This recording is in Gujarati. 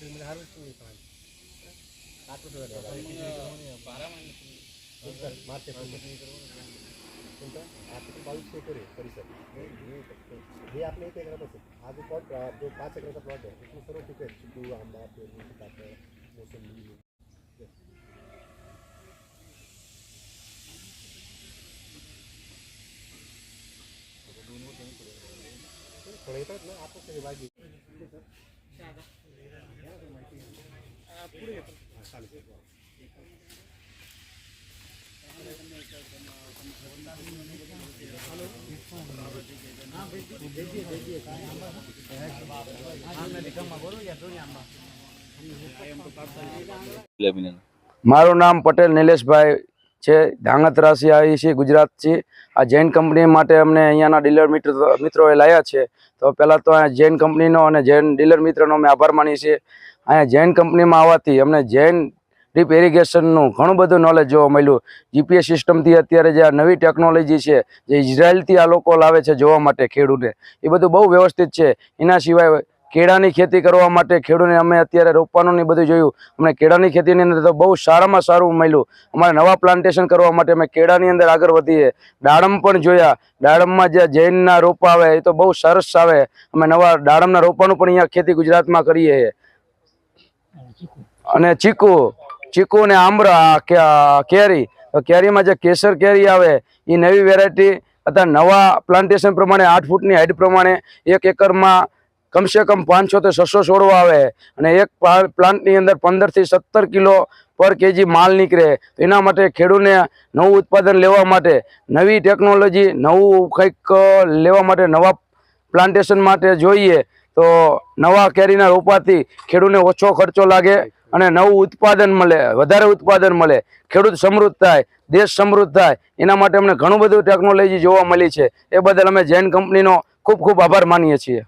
म्हणजे हार्वेस्टिंग नाही पाहिजे आठवतो मार्च कोणतं आता पण बावीसशे एकर आहे परिसर हे आपल्या इथे एकरात असेल हा जो प्लॉट जो पाच एकराचा प्लॉट आहे इथून सर्व पिकं आहेत चिकू आंबा पेरू सीताफळ मोसंबी फळं येतात ना आपण सगळे बागी हा, चालेल મારું નામ પટેલ નિલેશભાઈ છે. ધાંગધ્રાસી આવી છે ગુજરાતથી આ જૈન કંપની માટે અમને અહીંયાના ડીલર મિત્ર મિત્રોએ લાવ્યા છે. તો પહેલાં તો અહીંયા જૈન કંપનીનો અને જૈન ડીલર મિત્રનો અમે આભાર માનીએ છીએ. અહીંયા જૈન કંપનીમાં આવવાથી અમને જૈન ડ્રીપ ઇરિગેશનનું ઘણું બધું નોલેજ જોવા મળ્યું. જીપીએસ સિસ્ટમથી અત્યારે જે આ નવી ટેકનોલોજી છે, જે ઇઝરાયલથી આ લોકો લાવે છે જોવા માટે ખેડૂતને, એ બધું બહુ વ્યવસ્થિત છે. એના સિવાય કેળાની ખેતી કરવા માટે ખેડૂતને અમે અત્યારે રોપવાનું ને બધું જોયું. અમને કેળાની ખેતીની અંદર તો બહુ સારામાં સારું મળ્યું. અમારે નવા પ્લાન્ટેશન કરવા માટે અમે કેળાની અંદર આગળ વધીએ. દાડમ પણ જોયા. દાડમમાં જે જૈનના રોપા આવે એ તો બહુ સરસ આવે. અમે નવા દાડમના રોપાનું પણ અહીંયા ખેતી ગુજરાતમાં કરીએ. અને ચીકુ ચીકુ ને આમરા કેરી. તો કેરીમાં જે કેસર કેરી આવે એ નવી વેરાયટી અત્યારે નવા પ્લાન્ટેશન પ્રમાણે આઠ ફૂટની હાઈટ પ્રમાણે એક એકરમાં કમસે કમ પાંચસોથી છસો છોડવા આવે. અને એક પ્લા- પ્લાન્ટની અંદર પંદરથી સત્તર કિલો પર કેજી માલ નીકળે. તો એના માટે ખેડૂતને નવું ઉત્પાદન લેવા માટે, નવી ટેકનોલોજી, નવું કંઈક લેવા માટે નવા પ્લાન્ટેશન માટે જોઈએ. તો નવા કેરીના રોપાથી ખેડૂતને ઓછો ખર્ચો લાગે અને નવું ઉત્પાદન મળે, વધારે ઉત્પાદન મળે. ખેડૂત સમૃદ્ધ થાય, દેશ સમૃદ્ધ થાય. એના માટે અમને ઘણું બધું ટેકનોલોજી જોવા મળી છે. એ બદલ અમે જૈન કંપનીનો ખૂબ ખૂબ આભાર માનીએ છીએ.